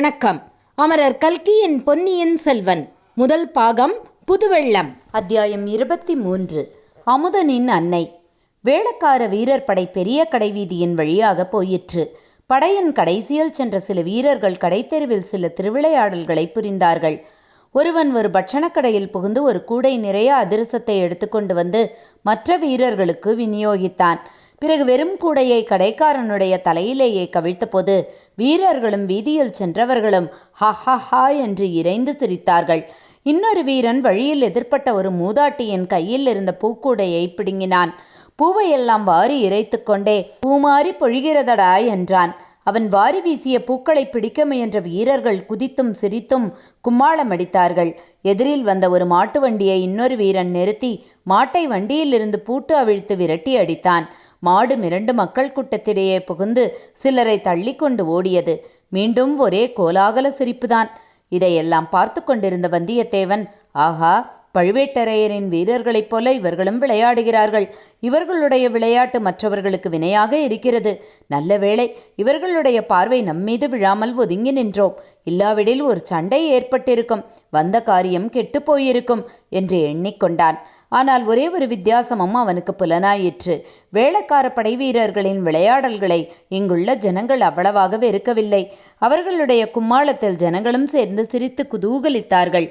வணக்கம். அமரர் கல்கியின் பொன்னியின் செல்வன். முதல் பாகம் புதுவெள்ளம். அத்தியாயம் இருபத்தி மூன்று அமுதனின் அன்னை. வேளக்கார வீரர் படை பெரிய கடை வீதியின் வழியாக போயிற்று. படையின் கடைசியில் சென்ற சில வீரர்கள் கடைத்தெருவில் சில திருவிளையாடல்களை புரிந்தார்கள். ஒருவன் ஒரு பட்சணக்கடையில் புகுந்து ஒரு கூடை நிறைய அதிரசத்தை எடுத்துக்கொண்டு வந்து மற்ற வீரர்களுக்கு விநியோகித்தான். பிறகு வெறும் கூடையை கடைக்காரனுடைய தலையிலேயே கவிழ்த்தபோது வீரர்களும் வீதியில் சென்றவர்களும் ஹா ஹா என்று இறைந்து சிரித்தார்கள். இன்னொரு வீரன் வழியில் எதிர்ப்பட்ட ஒரு மூதாட்டியின் கையில் இருந்த பூக்கூடையை பிடுங்கினான். பூவையெல்லாம் வாரி இறைத்து கொண்டே பூமாறி பொழிகிறதடா என்றான். அவன் வாரி வீசிய பூக்களை பிடிக்க முயன்ற வீரர்கள் குதித்தும் சிரித்தும் கும்மாளம் அடித்தார்கள் எதிரில் வந்த ஒரு மாட்டு வண்டியை இன்னொரு வீரன் நிறுத்தி மாட்டை வண்டியிலிருந்து பூட்டு அவிழ்த்து விரட்டி அடித்தான். மாடு மிரண்டு மக்கள் கூட்டத்திடையே புகுந்து சிலரை தள்ளி கொண்டு ஓடியது. மீண்டும் ஒரே கோலாகல சிரிப்புதான். இதையெல்லாம் பார்த்து கொண்டிருந்த வந்தியத்தேவன் ஆஹா பழுவேட்டரையரின் வீரர்களைப் போல இவர்களும் விளையாடுகிறார்கள். இவர்களுடைய விளையாட்டு மற்றவர்களுக்கு வினையாக இருக்கிறது. நல்ல வேளை இவர்களுடைய பார்வை நம்மீது விழாமல் ஒதுங்கி நின்றோம். இல்லாவிடில் ஒரு சண்டை ஏற்பட்டிருக்கும். வந்த காரியம் கெட்டுப்போயிருக்கும் என்று எண்ணிக்கொண்டான் ஆனால் ஒரே ஒரு வித்தியாசமும் அவனுக்கு புலனாயிற்று வேளக்கார படை வீரர்களின் விளையாடல்களை இங்குள்ள ஜனங்கள் அவ்வளவாக வெறுக்கவில்லை அவர்களுடைய கும்மாளத்தில் ஜனங்களும் சேர்ந்து சிரித்து குதூகலித்தார்கள்.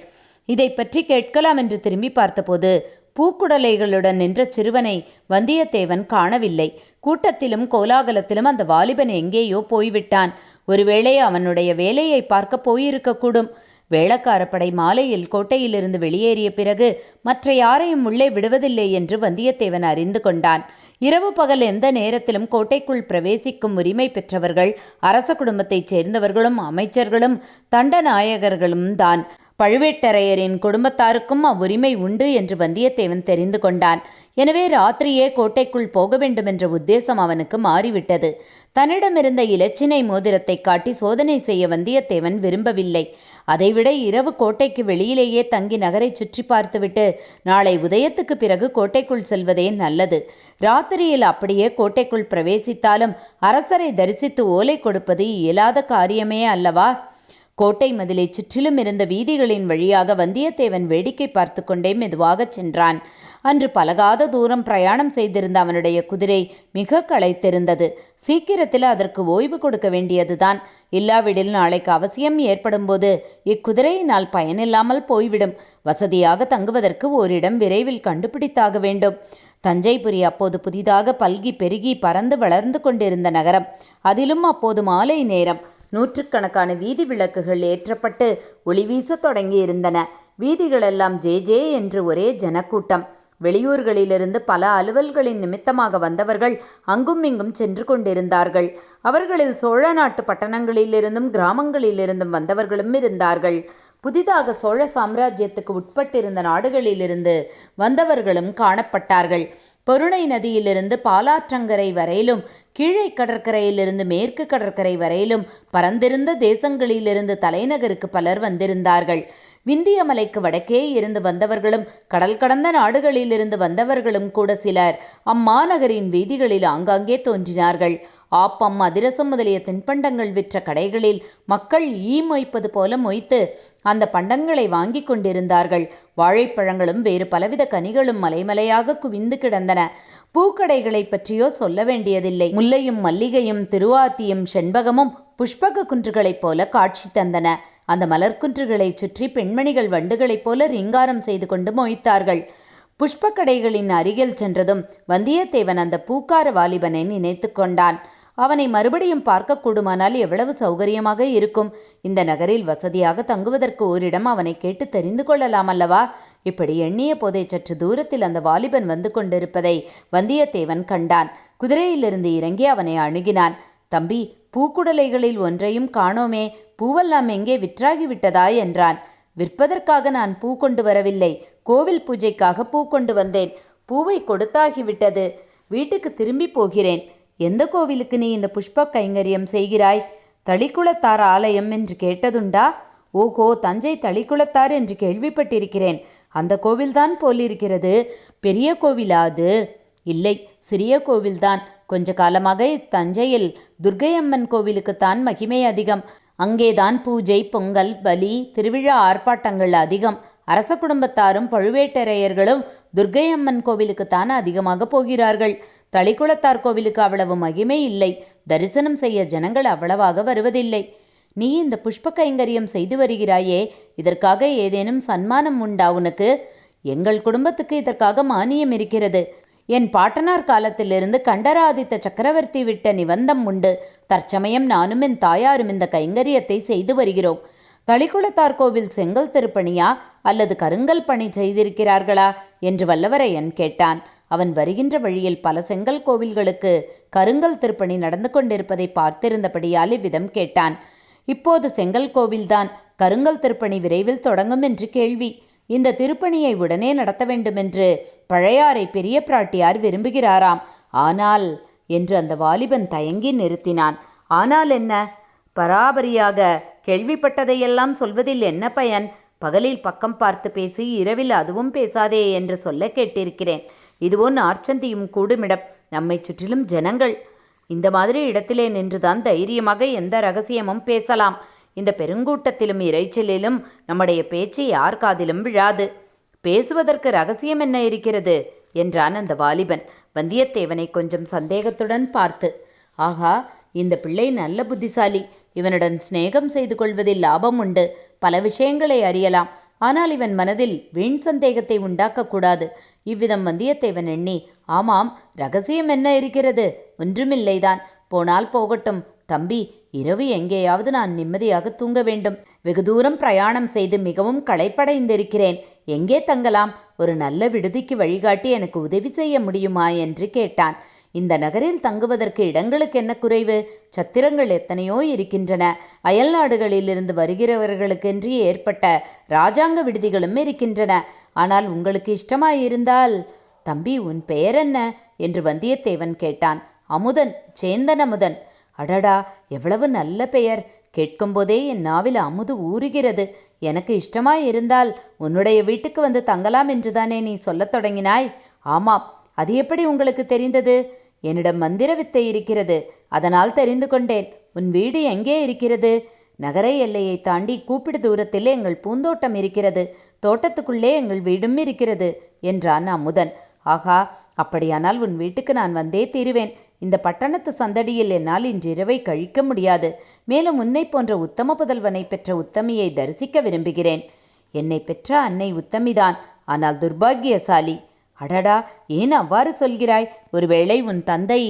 இதை பற்றி கேட்கலாம் என்று திரும்பி பார்த்தபோது பூக்குடலைகளுடன் நின்ற சிறுவனை வந்தியத்தேவன் காணவில்லை. கூட்டத்திலும் கோலாகலத்திலும் அந்த வாலிபன் எங்கேயோ போய்விட்டான். ஒருவேளை அவனுடைய வேலையை பார்க்க போயிருக்கக்கூடும். வேளக்காரப்படை மாலையில் கோட்டையிலிருந்து வெளியேறிய பிறகு மற்ற யாரையும் உள்ளே விடுவதில்லை என்று வந்தியத்தேவன் அறிந்து கொண்டான். இரவு பகல் எந்த நேரத்திலும் கோட்டைக்குள் பிரவேசிக்கும் உரிமை பெற்றவர்கள் அரச குடும்பத்தைச் சேர்ந்தவர்களும் அமைச்சர்களும் தண்டநாயகர்களும் தான். பழுவேட்டரையரின் குடும்பத்தாருக்கும் அவ்வுரிமை உண்டு என்று வந்தியத்தேவன் தெரிந்து கொண்டான். எனவே ராத்திரியே கோட்டைக்குள் போக வேண்டுமென்ற உத்தேசம் அவனுக்கு மாறிவிட்டது. தன்னிடமிருந்த இலச்சினை மோதிரத்தை காட்டி சோதனை செய்ய வந்தியத்தேவன் விரும்பவில்லை. அதைவிட இரவு கோட்டைக்கு வெளியிலேயே தங்கி நகரை சுற்றி பார்த்துவிட்டு நாளை உதயத்துக்கு பிறகு கோட்டைக்குள் செல்வதே நல்லது. ராத்திரியில் அப்படியே கோட்டைக்குள் பிரவேசித்தாலும் அரசரை தரிசித்து ஓலை கொடுப்பது இயலாத காரியமே அல்லவா? கோட்டை மதிலை சுற்றிலும் இருந்த வீதிகளின் வழியாக வந்தியத்தேவன் வேடிக்கை பார்த்து கொண்டே மெதுவாகச் சென்றான். அன்று பலகாத தூரம் பிரயாணம் செய்திருந்த அவனுடைய குதிரை மிக களைத்திருந்தது. சீக்கிரத்தில் அதற்கு ஓய்வு கொடுக்க வேண்டியதுதான். இல்லாவிடில் நாளைக்கு அவசியம் ஏற்படும்போது இக்குதிரையினால் பயனில்லாமல் போய்விடும். வசதியாக தங்குவதற்கு ஓரிடம் விரைவில் கண்டுபிடித்தாக வேண்டும். தஞ்சைபுரி அப்போது புதிதாக பல்கி பெருகி பறந்து வளர்ந்து கொண்டிருந்த நகரம். அதிலும் அப்போது மாலை நேரம். நூற்றுக்கணக்கான வீதி விளக்குகள் ஏற்றப்பட்டு ஒளி வீசத் தொடங்கியிருந்தன. வீதிகளெல்லாம் ஜே ஜே என்று ஒரே ஜனக்கூட்டம். வெளியூர்களிலிருந்து பல அலுவல்களின் நிமித்தமாக வந்தவர்கள் அங்கும் இங்கும் சென்று கொண்டிருந்தார்கள். அவர்களில் சோழ நாட்டு பட்டணங்களிலிருந்தும் கிராமங்களிலிருந்தும் வந்தவர்களும் இருந்தார்கள். புதிதாக சோழ சாம்ராஜ்யத்துக்கு உட்பட்டிருந்த நாடுகளிலிருந்து வந்தவர்களும் காணப்பட்டார்கள். பொருணை நதியிலிருந்து பாலாற்றங்கரை வரையிலும் கீழே கடற்கரையிலிருந்து மேற்கு கடற்கரை வரையிலும் பரந்திருந்த தேசங்களிலிருந்து தலைநகருக்கு பலர் வந்திருந்தார்கள். விந்திய மலைக்கு வடக்கே இருந்து வந்தவர்களும் கடல் கடந்த நாடுகளிலிருந்து வந்தவர்களும் கூட சிலர் அம்மாநகரின் வீதிகளில் ஆங்காங்கே தோன்றினார்கள். ஆப்பம் அதிரசம் முதலிய தின்பண்டங்கள் விற்ற கடைகளில் மக்கள் ஈ மொய்ப்பது போல மொய்த்து அந்த பண்டங்களை வாங்கி கொண்டிருந்தார்கள். வாழைப்பழங்களும் வேறு பலவித கனிகளும் மலைமலையாக குவிந்து கிடந்தன. பூக்கடைகளை பற்றியோ சொல்ல வேண்டியதில்லை. முல்லையும் மல்லிகையும் திருவாத்தியும் செண்பகமும் புஷ்பக குன்றுகளைப் போல காட்சி தந்தன. அந்த மலர்குன்றுகளைச் சுற்றி பெண்மணிகள் வண்டுகளைப் போல ரீங்காரம் செய்து கொண்டு மொய்த்தார்கள். புஷ்பக்கடைகளின் அருகில் சென்றதும் வந்தியத்தேவன் அந்த பூக்கார வாலிபனை நினைத்து கொண்டான். அவனை மறுபடியும் பார்க்கக்கூடுமானால் எவ்வளவு சௌகரியமாக இருக்கும். இந்த நகரில் வசதியாக தங்குவதற்கு ஓரிடம் அவனை கேட்டு தெரிந்து கொள்ளலாம் அல்லவா? இப்படி எண்ணிய போதே சற்று தூரத்தில் அந்த வாலிபன் வந்து கொண்டிருப்பதை வந்தியத்தேவன் கண்டான். குதிரையிலிருந்து இறங்கி அவனை அணுகினான். தம்பி பூக்குடலைகளில் ஒன்றையும் காணோமே பூவெல்லாம் எங்கே விற்றாகிவிட்டதா என்றான். விற்பதற்காக நான் பூ கொண்டு வரவில்லை கோவில் பூஜைக்காக பூ கொண்டு வந்தேன். பூவை கொடுத்தாகிவிட்டது. வீட்டுக்கு திரும்பி போகிறேன். எந்த கோவிலுக்கு நீ இந்த புஷ்ப கைங்கரியம் செய்கிறாய்? தளிக்குளத்தார் ஆலயம் என்று கேட்டதுண்டா? ஓஹோ தஞ்சை தளிக்குளத்தார் என்று கேள்விப்பட்டிருக்கிறேன். அந்த கோவில்தான் போலிருக்கிறது. பெரிய கோவிலா அது? இல்லை. சிறிய கோவில்தான். கொஞ்ச காலமாக தஞ்சையில் துர்க்கையம்மன் கோவிலுக்குத்தான் மகிமை அதிகம். அங்கேதான் பூஜை பொங்கல் பலி திருவிழா ஆர்ப்பாட்டங்கள் அதிகம். அரச குடும்பத்தாரும் பழுவேட்டரையர்களும் துர்க்கையம்மன் கோவிலுக்குத்தான் அதிகமாக போகிறார்கள். தளிக்குளத்தார் கோவிலுக்கு அவ்வளவு மகிமை இல்லை. தரிசனம் செய்ய ஜனங்கள் அவ்வளவாக வருவதில்லை. நீ இந்த புஷ்ப கைங்கரியம் செய்து வருகிறாயே. இதற்காக ஏதேனும் சன்மானம் உண்டா உனக்கு? எங்கள் குடும்பத்துக்கு இதற்காக மானியம் இருக்கிறது. என் பாட்டனார் காலத்திலிருந்து கண்டராதித்த சக்கரவர்த்தி விட்ட நிபந்தம் உண்டு. தற்சமயம் நானும் என் தாயாரும் இந்த கைங்கரியத்தை செய்து வருகிறோம். தளிக்குளத்தார் கோவில் செங்கல் திருப்பணியா அல்லது கருங்கல் பணி செய்திருக்கிறார்களா? என்று வல்லவரையன் கேட்டான். அவன் வருகின்ற வழியில் பல செங்கல் கோவில்களுக்கு கருங்கல் திருப்பணி நடந்து கொண்டிருப்பதை பார்த்திருந்தபடியால் இவ்விதம் கேட்டான். இப்போது செங்கல் கோவில்தான். கருங்கல் திருப்பணி விரைவில் தொடங்கும் என்று கேள்வி. இந்த திருப்பணியை உடனே நடத்த வேண்டுமென்று பழையாறை பெரிய பிராட்டியார் விரும்புகிறாராம். ஆனால் என்று அந்த வாலிபன் தயங்கி நிறுத்தினான். ஆனால் என்ன? பராபரியாக கேள்விப்பட்டதையெல்லாம் சொல்வதில் என்ன பயன்? பகலில் பக்கம் பார்த்து பேசி இரவில் அதுவும் பேசாதே என்று சொல்ல கேட்டிருக்கிறேன். இதுவோ நார்ச்சந்தியும் கூடுமிடம். நம்மை சுற்றிலும் ஜனங்கள். இந்த மாதிரி இடத்திலே நின்றுதான் தைரியமாக எந்த ரகசியமும் பேசலாம். இந்த பெருங்கூட்டத்திலும் இறைச்சலிலும் நம்முடைய பேச்சு யார் காதிலும் விழாது. பேசுவதற்கு ரகசியம் என்ன இருக்கிறது? என்றான் அந்த வாலிபன். வந்தியத்தேவனை கொஞ்சம் சந்தேகத்துடன் பார்த்து ஆகா இந்த பிள்ளை நல்ல புத்திசாலி. இவனுடன் சிநேகம் செய்து கொள்வதில் லாபம் உண்டு. பல விஷயங்களை அறியலாம். ஆனால் இவன் மனதில் வீண் சந்தேகத்தை உண்டாக்கக்கூடாது இவ்விதம் வந்தியத்தேவன் எண்ணி ஆமாம் ரகசியம் என்ன இருக்கிறது? ஒன்றுமில்லைதான். போனால் போகட்டும். தம்பி இரவு எங்கேயாவது நான் நிம்மதியாக தூங்க வேண்டும். வெகு தூரம் பிரயாணம் செய்து மிகவும் களைப்படைந்திருக்கிறேன். எங்கே தங்கலாம்? ஒரு நல்ல விடுதிக்கு வழிகாட்டி எனக்கு உதவி செய்ய முடியுமா? என்று கேட்டான். இந்த நகரில் தங்குவதற்கு இடங்களுக்கு என்ன குறைவு? சத்திரங்கள் எத்தனையோ இருக்கின்றன. அயல் நாடுகளிலிருந்து வருகிறவர்களுக்கென்று ஏற்பட்ட ராஜாங்க விடுதிகளும் இருக்கின்றன. ஆனால் உங்களுக்கு இஷ்டமாயிருந்தால் தம்பி உன் பெயர் என்ன? என்று வந்தியத்தேவன் கேட்டான். அமுதன் சேந்தன் அமுதன் அடடா எவ்வளவு நல்ல பெயர். கேட்கும்போதே என் நாவில் அமுது ஊறுகிறது. எனக்கு இஷ்டமாயிருந்தால் உன்னுடைய வீட்டுக்கு வந்து தங்கலாம் என்றுதானே நீ சொல்லத் தொடங்கினாய். ஆமாம் அது எப்படி உங்களுக்கு தெரிந்தது? என்னிடம் மந்திர வித்தை இருக்கிறது. அதனால் தெரிந்து கொண்டேன். உன் வீடு எங்கே இருக்கிறது? நகர எல்லையை தாண்டி கூப்பிடு தூரத்தில் எங்கள் பூந்தோட்டம் இருக்கிறது. தோட்டத்துக்குள்ளே எங்கள் வீடும் இருக்கிறது என்றான் அமுதன். ஆகா அப்படியானால் உன் வீட்டுக்கு நான் வந்தே தீருவேன். இந்த பட்டணத்து சந்தடியில் என்னால் இன்றிரவை கழிக்க முடியாது. மேலும் உன்னை போன்ற உத்தம புதல்வனை பெற்ற உத்தமியை தரிசிக்க விரும்புகிறேன். என்னை பெற்ற அன்னை உத்தமிதான். ஆனால் துர்பாக்கியசாலி அடடா ஏன் அவ்வாறு சொல்கிறாய்? ஒருவேளை உன் தந்தை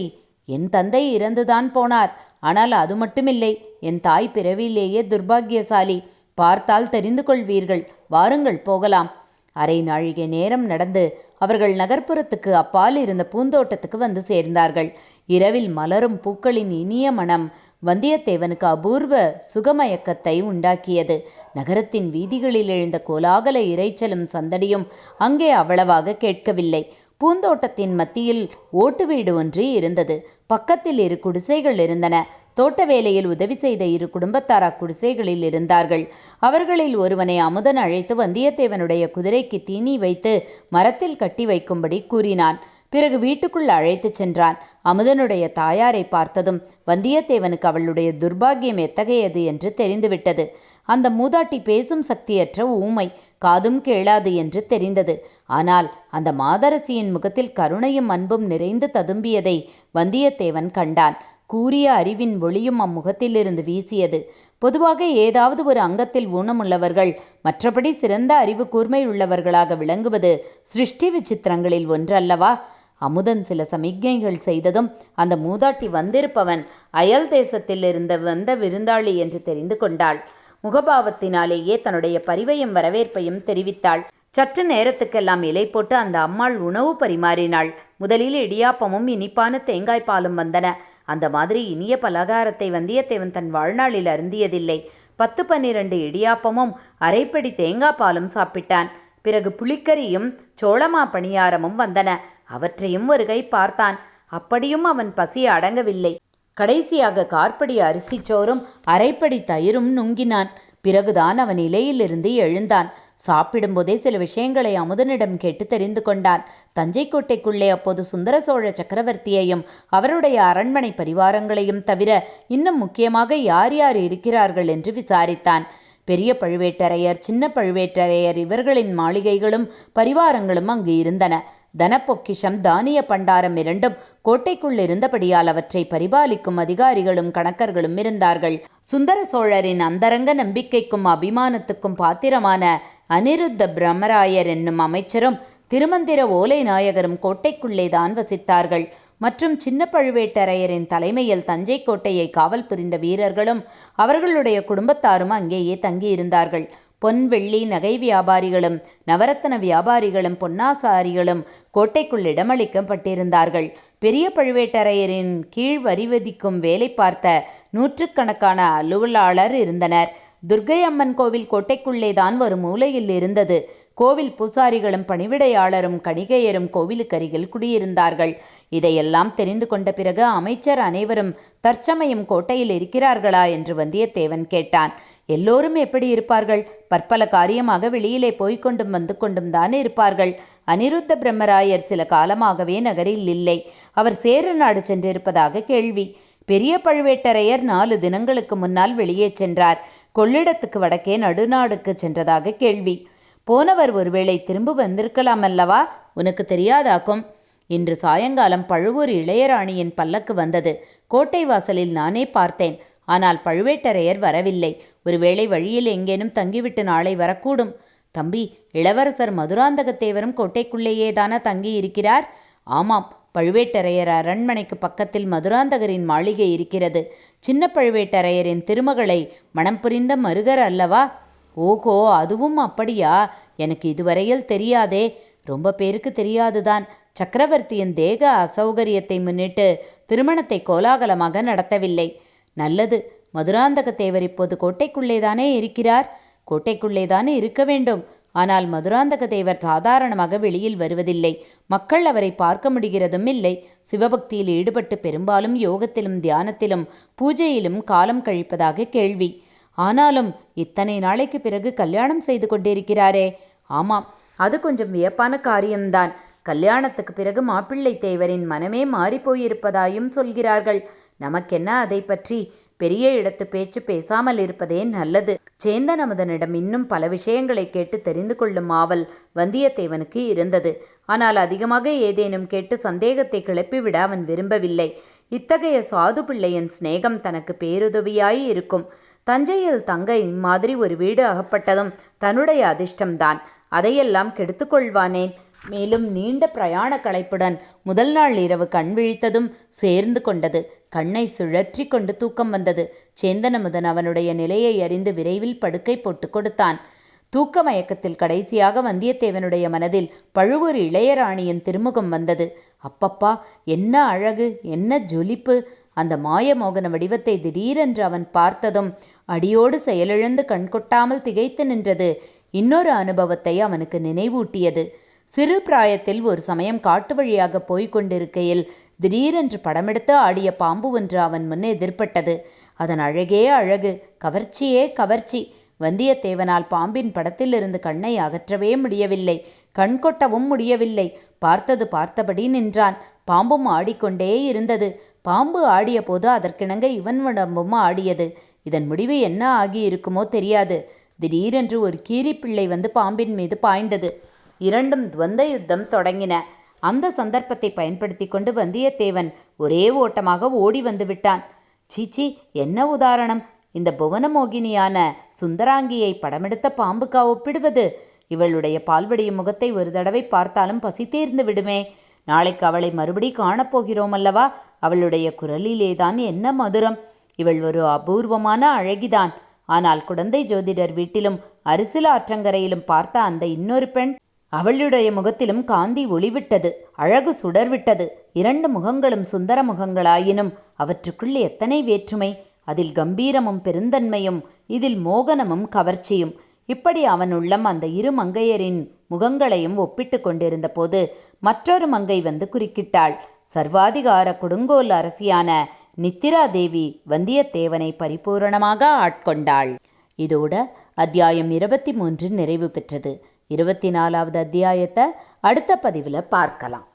என் தந்தை இறந்துதான் போனார். ஆனால் அது மட்டுமில்லை என் தாய் பிறவியிலேயே துர்பாக்கியசாலி பார்த்தால் தெரிந்து கொள்வீர்கள். வாருங்கள் போகலாம். அரை நாழிகை நேரம் நடந்து அவர்கள் நகர்ப்புறத்துக்கு அப்பால் இருந்த பூந்தோட்டத்துக்கு வந்து சேர்ந்தார்கள். இரவில் மலரும் பூக்களின் இனிய மனம் வந்தியத்தேவனுக்கு அபூர்வ சுகமயக்கத்தை உண்டாக்கியது. நகரத்தின் வீதிகளில் எழுந்த கோலாகல இரைச்சலும் சந்தடியும் அங்கே அவ்வளவாக கேட்கவில்லை. பூந்தோட்டத்தின் மத்தியில் ஓட்டு வீடு ஒன்று இருந்தது. பக்கத்தில் இரு குடிசைகள் இருந்தன. தோட்ட வேலையில் உதவி செய்த இரு குடும்பத்தார் அக்குடிசைகளில் இருந்தார்கள். அவர்களில் ஒருவனை அமுதன் அழைத்து வந்தியத்தேவனுடைய குதிரைக்கு தீனி வைத்து மரத்தில் கட்டி வைக்கும்படி கூறினான். பிறகு வீட்டுக்குள் அழைத்துச் சென்றான். அமுதனுடைய தாயாரை பார்த்ததும் வந்தியத்தேவனுக்கு அவளுடைய துர்பாக்கியம் எத்தகையது என்று தெரிந்துவிட்டது. அந்த மூதாட்டி பேசும் சக்தியற்ற ஊமை காதும் கேளாது என்று தெரிந்தது. ஆனால் அந்த மாதரசியின் முகத்தில் கருணையும் அன்பும் நிறைந்து ததும்பியதை வந்தியத்தேவன் கண்டான். கூறிய அறிவின் ஒளியும் அம்முகத்திலிருந்து வீசியது. பொதுவாக ஏதாவது ஒரு அங்கத்தில் ஊனமுள்ளவர்கள் மற்றபடி சிறந்த அறிவு கூர்மை உள்ளவர்களாக விளங்குவது சிருஷ்டி விசித்திரங்களில் ஒன்றல்லவா? அமுதன் சில சமிக்ஞைகள் செய்ததும் அந்த மூதாட்டி வந்திருப்பவன் அயல் தேசத்திலிருந்து வந்த விருந்தாளி என்று தெரிந்து கொண்டாள். முகபாவத்தினாலேயே தன்னுடைய பரிவையும் வரவேற்பையும் தெரிவித்தாள். சற்று நேரத்துக்கெல்லாம் இலை போட்டு அந்த அம்மாள் உணவு பரிமாறினாள். முதலில் இடியாப்பமும் இனிப்பான தேங்காய் பாலும் வந்தன. அந்த மாதிரி இனிய பலகாரத்தை வந்தியத்தேவன் தன் வாழ்நாளில் அருந்தியதில்லை. பத்து பன்னிரண்டு இடியாப்பமும் அரைப்படி தேங்காய் பாலும் சாப்பிட்டான். பிறகு புளிக்கரியும் சோளமா பணியாரமும் வந்தன. அவற்றையும் ஒரு கை பார்த்தான். அப்படியும் அவன் பசி அடங்கவில்லை. கடைசியாக கார்படி அரிசிச்சோறும் அரைப்படி தயிரும் நுங்கினான். பிறகுதான் அவன் இலையிலிருந்து எழுந்தான். சாப்பிடும்போதே சில விஷயங்களை அமுதனிடம் கேட்டு தெரிந்து கொண்டான். தஞ்சை கோட்டைக்குள்ளே அப்போது சுந்தர சோழ சக்கரவர்த்தியையும் அவருடைய அரண்மனை பரிவாரங்களையும் தவிர இன்னும் முக்கியமாக யார் யார் இருக்கிறார்கள் என்று விசாரித்தான். பெரிய பழுவேட்டரையர் சின்ன பழுவேட்டரையர் இவர்களின் மாளிகைகளும் பரிவாரங்களும் அங்கு இருந்தன. தனப்பொக்கிஷம் தானிய பண்டாரம் இரண்டும் கோட்டைக்குள் இருந்தபடியால் அவற்றை பரிபாலிக்கும் அதிகாரிகளும் கணக்கர்களும் இருந்தார்கள். சுந்தர சோழரின் அந்தரங்க நம்பிக்கைக்கும் அபிமானத்துக்கும் பாத்திரமான அனிருத்த பிரம்மராயர் என்னும் அமைச்சரும் திருமந்திர ஓலை நாயகரும் கோட்டைக்குள்ளே தான் வசித்தார்கள். மற்றும் சின்ன பழுவேட்டரையரின் தலைமையில் தஞ்சை கோட்டையை காவல் புரிந்த வீரர்களும் அவர்களுடைய குடும்பத்தாரும் அங்கேயே தங்கியிருந்தார்கள். பொன் வெள்ளி நகை வியாபாரிகளும் நவரத்தன வியாபாரிகளும் பொன்னாசாரிகளும் கோட்டைக்குள் இடமளிக்கப்பட்டிருந்தார்கள். பெரிய பழுவேட்டரையரின் கீழ் வரி விதிக்கும் வேலை பார்த்த நூற்றுக்கணக்கான அலுவலாளர் இருந்தனர். துர்கை அம்மன் கோவில் கோட்டைக்குள்ளே தான் ஒரு மூலையில் இருந்தது. கோவில் பூசாரிகளும் பணிவிடையாளரும் கணிகையரும் கோவிலுக்கருகில் குடியிருந்தார்கள். இதையெல்லாம் தெரிந்து கொண்ட பிறகு அமைச்சர் அனைவரும் தற்சமயம் கோட்டையில் இருக்கிறார்களா என்று வந்தியத்தேவன் கேட்டான். எல்லோரும் எப்படி இருப்பார்கள்? பற்பல காரியமாக வெளியிலே போய்க் கொண்டும் வந்து கொண்டும் தான் இருப்பார்கள். அனிருத்த பிரம்மராயர் சில காலமாகவே நகரில் இல்லை. அவர் சேர நாடு சென்றிருப்பதாக கேள்வி. பெரிய பழுவேட்டரையர் நாலு தினங்களுக்கு முன்னால் வெளியே சென்றார். கொள்ளிடத்துக்கு வடக்கே நடுநாடுக்கு சென்றதாக கேள்வி. போனவர் ஒருவேளை திரும்ப வந்திருக்கலாம் அல்லவா? உனக்கு தெரியாதாக்கும்? இன்று சாயங்காலம் பழுவூர் இளையராணியின் பல்லக்கு வந்தது. கோட்டை வாசலில் நானே பார்த்தேன். ஆனால் பழுவேட்டரையர் வரவில்லை. ஒருவேளை வழியில் எங்கேனும் தங்கிவிட்டு நாளை வரக்கூடும். தம்பி இளவரசர் மதுராந்தகத்தேவரும் கோட்டைக்குள்ளேயே தானே தங்கி இருக்கிறார் ஆமாம் பழுவேட்டரையர் அரண்மனைக்கு பக்கத்தில் மதுராந்தகரின் மாளிகை இருக்கிறது. சின்ன பழுவேட்டரையரின் திருமகளை மனம் புரிந்த மருகர் அல்லவா? ஓஹோ அதுவும் அப்படியா? எனக்கு இதுவரையில் தெரியாதே. ரொம்ப பேருக்கு தெரியாதுதான். சக்கரவர்த்தியின் தேக அசௌகரியத்தை முன்னிட்டு திருமணத்தை கோலாகலமாக நடத்தவில்லை. நல்லது மதுராந்தக தேவர் இப்போது கோட்டைக்குள்ளேதானே இருக்கிறார்? கோட்டைக்குள்ளேதானே இருக்க வேண்டும். ஆனால் மதுராந்தக தேவர் சாதாரணமாக வெளியில் வருவதில்லை. மக்கள் அவரை பார்க்க முடிகிறதும் இல்லை. சிவபக்தியில் ஈடுபட்டு பெரும்பாலும் யோகத்திலும் தியானத்திலும் பூஜையிலும் காலம் கழிப்பதாக கேள்வி. ஆனாலும் இத்தனை நாளைக்கு பிறகு கல்யாணம் செய்து கொண்டிருக்கிறாரே. ஆமாம் அது கொஞ்சம் வியப்பான காரியம்தான். கல்யாணத்துக்கு பிறகு மாப்பிள்ளை தேவரின் மனமே மாறிப்போயிருப்பதாயும் சொல்கிறார்கள். நமக்கென்ன அதை பற்றி பெரிய இடத்து பேச்சு பேசாமல் இருப்பதே நல்லது. சேந்தன் அமுதனிடம் இன்னும் பல விஷயங்களை கேட்டு தெரிந்து கொள்ளும் ஆவல் வந்தியத்தேவனுக்கு இருந்தது. ஆனால் அதிகமாக ஏதேனும் கேட்டு சந்தேகத்தை கிளப்பிவிட அவன் விரும்பவில்லை. இத்தகைய சாது பிள்ளையின் சிநேகம் தனக்கு பேருதவியாய் இருக்கும். தஞ்சையில் தங்க இம்மாதிரி ஒரு வீடு அகப்பட்டதும் தன்னுடைய அதிர்ஷ்டம்தான். அதையெல்லாம் கெடுத்துக்கொள்வானேன் மேலும் நீண்ட பிரயாண களைப்புடன் முதல் நாள் இரவு கண் விழித்ததும் சேர்ந்து கொண்டது. கண்ணை சுழற்றி கொண்டு தூக்கம் வந்தது. சேந்தனமுதன் அவனுடைய நிலையை அறிந்து விரைவில் படுக்கை போட்டு கொடுத்தான். தூக்க மயக்கத்தில் கடைசியாக வந்தியத்தேவனுடைய மனதில் பழுவூர் இளையராணியின் திருமுகம் வந்தது. அப்பப்பா என்ன அழகு என்ன ஜொலிப்பு. அந்த மாயமோகன வடிவத்தை திடீரென்று அவன் பார்த்ததும் அடியோடு செயலிழந்து கண்கொட்டாமல் திகைத்து நின்றது. இன்னொரு அனுபவத்தை அவனுக்கு நினைவூட்டியது. சிறு பிராயத்தில் ஒரு சமயம் காட்டு வழியாக போய்க் கொண்டிருக்கையில் திடீரென்று படமெடுத்து ஆடிய பாம்பு ஒன்று அவன் முன் எதிர்பட்டது. அதன் அழகே அழகு. கவர்ச்சியே கவர்ச்சி. வந்தியத்தேவனால் பாம்பின் படத்திலிருந்து கண்ணை அகற்றவே முடியவில்லை. கண் கொட்டவும் முடியவில்லை. பார்த்தது பார்த்தபடி நின்றான். பாம்பும் ஆடிக்கொண்டே இருந்தது. பாம்பு ஆடிய போது அதற்கிணங்க இவன் உடம்பும் ஆடியது. இதன் முடிவு என்ன ஆகி இருக்குமோ தெரியாது. திடீரென்று ஒரு கீரிப்பிள்ளை வந்து பாம்பின் மீது பாய்ந்தது. இரண்டும் துவந்த யுத்தம் தொடங்கின. அந்த சந்தர்ப்பத்தை பயன்படுத்தி கொண்டு வந்தியத்தேவன் ஒரே ஓட்டமாக ஓடி வந்து விட்டான். சீச்சி என்ன உதாரணம்? இந்த புவனமோகினியான சுந்தராங்கியை படமெடுத்த பாம்புக்கா ஒப்பிடுவது? இவளுடைய பால்வடியும் முகத்தை ஒரு தடவை பார்த்தாலும் பசி தீர்ந்து விடுமே. நாளைக்கு அவளை மறுபடி காணப்போகிறோம் அல்லவா அவளுடைய குரலிலேதான் என்ன மதுரம்? இவள் ஒரு அபூர்வமான அழகிதான். ஆனால் குடந்தை ஜோதிடர் வீட்டிலும் அரிசில ஆற்றங்கரையிலும் பார்த்த அந்த இன்னொரு பெண் அவளுடைய முகத்திலும் காந்தி ஒளிவிட்டது அழகு சுடர்விட்டது. இரண்டு முகங்களும் சுந்தர முகங்களாயினும் அவற்றுக்குள்ளே எத்தனை வேற்றுமை? அதில் கம்பீரமும் பெருந்தன்மையும் இதில் மோகனமும் கவர்ச்சியும். இப்படி அவன் உள்ளம் அந்த இரு மங்கையரின் முகங்களையும் ஒப்பிட்டு கொண்டிருந்த போது மற்றொரு மங்கை வந்து குறுக்கிட்டாள். சர்வாதிகார கொடுங்கோல் அரசியான நித்திரா தேவி வந்தியத்தேவனை பரிபூரணமாக ஆட்கொண்டாள். இதோட அத்தியாயம் இருபத்தி மூன்று நிறைவு பெற்றது. இருபத்தி நாலாவது அத்தியாயத்தை அடுத்த பதிவில் பார்க்கலாம்.